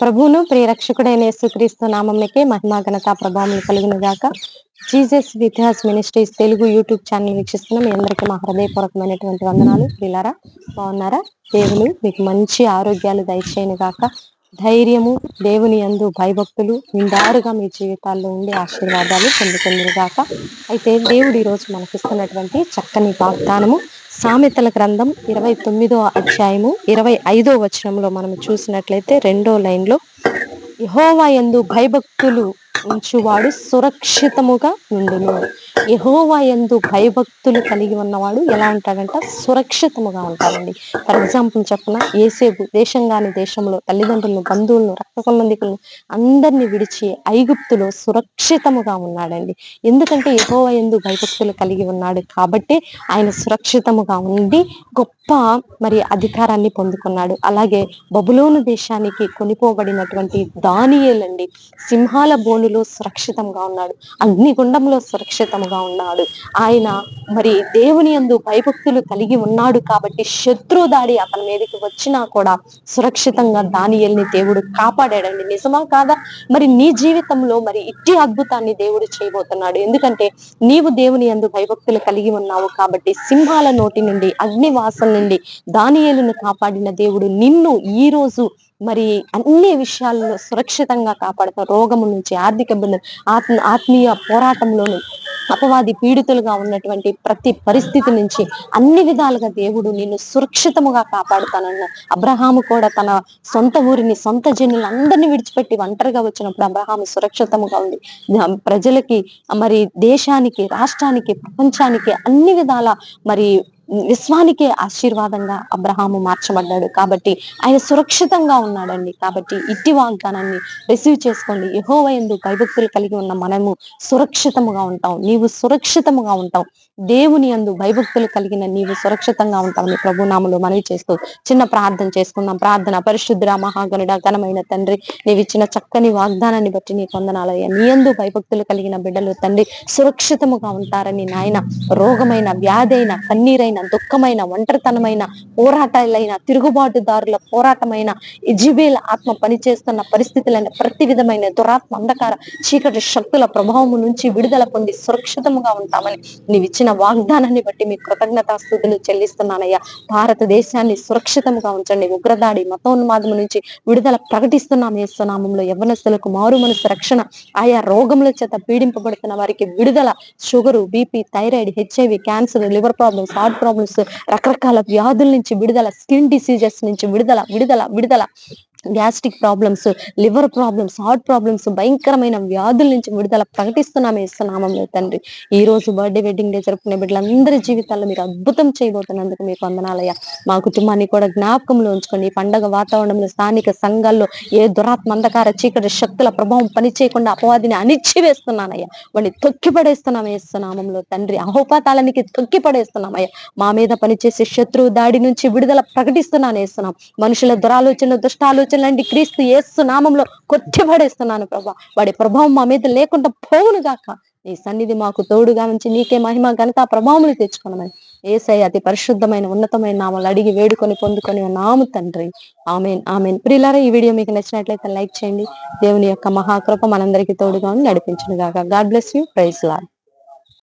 ప్రభువును ప్రియరక్షకుడైన యేసుక్రీస్తు నామంకే మహిమా ఘనత ప్రభావం కలిగిన గాక. Jesus Vidyas ministries Telugu YouTube channel వీక్షిస్తున్న మీ అందరికీ మా హృదయపూర్వకమైనటువంటి వందనాలు. పిల్లరా బాగున్నారా? దేవుడు మీకు మంచి ఆరోగ్యాలు దయచేయను గాక. ధైర్యము దేవుని యందు భయభక్తులు నిండారుగా మీ జీవితాల్లో ఉండే ఆశీర్వాదాలు పొందుకుందిగాక అయితే దేవుడు ఈరోజు మనకిస్తున్నటువంటి చక్కని వాగ్దానము సామెతల గ్రంథం ఇరవై తొమ్మిదో అధ్యాయము ఇరవై ఐదో వచనంలో మనం చూసినట్లయితే రెండో లైన్లో యహోవా యందు భయభక్తులు ఉంచువాడు సురక్షితముగా నుండును యహోవా యందు భయభక్తులు కలిగి ఉన్నవాడు ఎలా ఉంటాడంట? సురక్షితముగా ఉంటాడండి. ఫర్ ఎగ్జాంపుల్ చెప్పిన ఏసేపు దేశంగాని దేశంలో తల్లిదండ్రులను బంధువులను రక్త సంబంధికులను అందరినీ విడిచి ఐగుప్తులో సురక్షితముగా ఉన్నాడండి. ఎందుకంటే యహోవా యందు భయభక్తులు కలిగి ఉన్నాడు కాబట్టి ఆయన సురక్షితముగా ఉండి గొప్ప మరి అధికారాన్ని పొందుకున్నాడు. అలాగే బబులోను దేశానికి కొనిపోబడినటువంటి దానియేలండి సింహాల బోనులు సురక్షితంగా ఉన్నాడు. అగ్నిగుండంలో సురక్షితంగా ఉన్నాడు. ఆయన మరి దేవుని యందు భయభక్తులు కలిగి ఉన్నాడు కాబట్టి శత్రు దాడి అతని మీదకి వచ్చినా కూడా సురక్షితంగా దానియల్ని దేవుడు కాపాడాడండి. నిజమా కాదా? మరి నీ జీవితంలో మరి ఇట్టి అద్భుతాన్ని దేవుడు చేయబోతున్నాడు. ఎందుకంటే నీవు దేవుని యందు భయభక్తులు కలిగి ఉన్నావు కాబట్టి సింహాల నోటి నుండి అగ్నివాసం నుండి దానియేలును కాపాడిన దేవుడు నిన్ను ఈ రోజు మరి అన్ని విషయాల్లో సురక్షితంగా కాపాడుతారు రోగము నుంచి ఆర్థిక ఇబ్బందులు ఆత్మ ఆత్మీయ పోరాటంలోను అపవాది పీడితులుగా ఉన్నటువంటి ప్రతి పరిస్థితి నుంచి అన్ని విధాలుగా దేవుడు నిన్ను సురక్షితముగా కాపాడుతానన్న అబ్రహాము కూడా తన సొంత ఊరిని సొంత జనులు అందరినీ విడిచిపెట్టి ఒంటరిగా వచ్చినప్పుడు అబ్రహాము సురక్షితముగా ఉంది. ప్రజలకి మరి దేశానికి రాష్ట్రానికి ప్రపంచానికి అన్ని విధాల మరి విశ్వానికి ఆశీర్వాదంగా అబ్రహాము మార్చబడ్డాడు. కాబట్టి ఆయన సురక్షితంగా ఉన్నాడండి. కాబట్టి ఇట్టి వాగ్దానాన్ని రిసీవ్ చేసుకోండి. యహోవ ఎందు భయభక్తులు కలిగి ఉన్న మనము సురక్షితముగా ఉంటాం. నీవు సురక్షితముగా ఉంటావు. దేవుని అందు భయభక్తులు కలిగిన నీవు సురక్షితంగా ఉంటావని నీ మనవి చేస్తూ చిన్న ప్రార్థన చేసుకుందాం. ప్రార్థన పరిశుద్ధ మహాగణుడ ఘనమైన తండ్రి నీవు ఇచ్చిన చక్కని వాగ్దానాన్ని బట్టి నీ పొందనాలయ్యా నీ అందు భయభక్తులు కలిగిన బిడ్డలు తండ్రి సురక్షితముగా ఉంటారని నాయన రోగమైన వ్యాధైన కన్నీరైన దుఃఖమైన ఒంటరితనమైన పోరాటాలైన తిరుగుబాటుదారుల పోరాటమైన ఇజిబేల్ ఆత్మ పనిచేస్తున్న పరిస్థితులైన ప్రతి విధమైన దురాత్మ అంధకార చీకటి శక్తుల ప్రభావం నుంచి విడుదల పొంది సురక్షితంగా ఉంటామని నీవు ఇచ్చిన వాగ్దానాన్ని బట్టి మీ కృతజ్ఞతాస్థుతులు చెల్లిస్తున్నానయ్యా. భారతదేశాన్ని సురక్షితంగా ఉంచండి. ఉగ్రదాడి మతోన్మాదం నుంచి విడుదల ప్రకటిస్తున్నాం ఏస్తున్నామంలో యవనస్తులకు మారు మనసు రక్షణ ఆయా రోగముల చేత పీడింపబడుతున్న వారికి విడుదల sugar BP thyroid HIV cancer liver problems heart problems రకరకాల వ్యాధుల నుంచి విడుదల స్కిన్ డిసీజెస్ నుంచి విడుదల విడుదల విడుదల. Gastric problems liver problems heart problems భయంకరమైన వ్యాధుల నుంచి విడుదల ప్రకటిస్తున్నాం ఇస్తున్నామంలో తండ్రి. ఈ రోజు బర్త్డే వెడ్డింగ్ డే జరుపుకునే బిడ్డలందరి జీవితాల్లో మీరు అద్భుతం చేయబోతున్నందుకు మీకు వందనాలయ్య. మా కుటుంబాన్ని కూడా జ్ఞాపకంలో ఉంచుకొని ఈ పండగ వాతావరణంలో స్థానిక సంఘాల్లో ఏ దురాత్మ అంధకార చీకటి శక్తుల ప్రభావం పనిచేయకుండా అపవాదిని అణిచివేస్తున్నానయ్యా. వాడిని తొక్కి ఇస్తున్నామంలో తండ్రి. అహోపాతాలనికి తొక్కిపడేస్తున్నామయ్యా. మా మీద పనిచేసే శత్రువు దాడి నుంచి విడుదల ప్రకటిస్తున్నాను వేస్తున్నాం మనుషుల దురాలోచన దుష్టాలోచన లాంటి క్రీస్తు ఏసు నామంలో కొట్టిపడేస్తున్నాను ప్రభా. వాడి ప్రభావం మా మీద లేకుండా పోవును గాక. నీ సన్నిధి మాకు తోడుగా ఉంచి నీకే మహిమ ఘనత ప్రభావములు తెచ్చుకున్నామని ఏసై అతి పరిశుద్ధమైన ఉన్నతమైన నామలు అడిగి వేడుకొని పొందుకొని నాము తండ్రి. Amen amen. ప్రియులారా ఈ వీడియో మీకు నచ్చినట్లయితే లైక్ చేయండి. దేవుని యొక్క మహాకృప మనందరికీ తోడుగా ఉండి నడిపించును గాక God bless you. Praise Lord.